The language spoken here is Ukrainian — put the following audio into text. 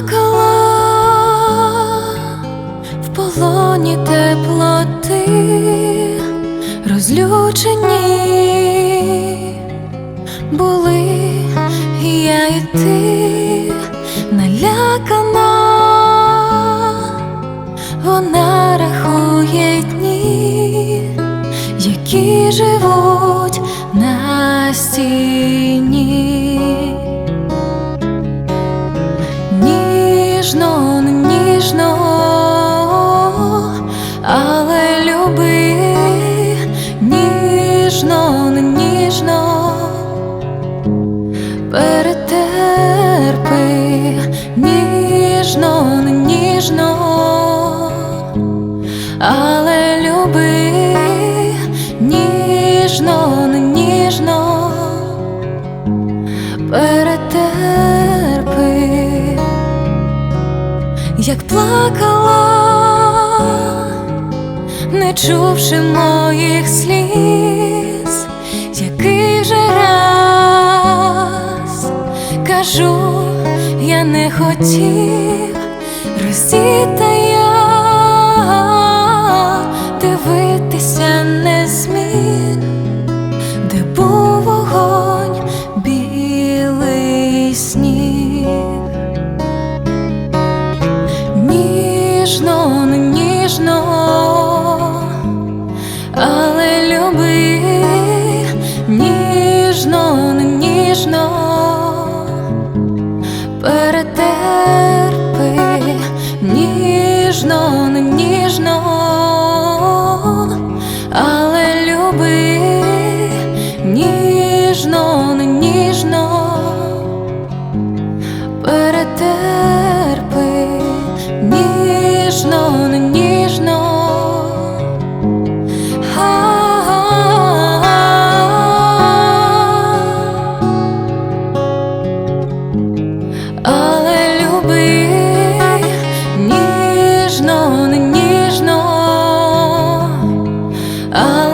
плакала. В полоні теплоти, розлючені були і я і ти налякана, вона рахує дні, які живуть Ніжно, ніжно, але люби, ніжно, ніжно, перетерпи, ніжно, ніжно, але люби, ніжно, ніжно, перетерпи як плакала, не чувши моїх сліз, який же раз кажу, я не хотів роздіти ніжно, ніжно перетерпи ніжно. All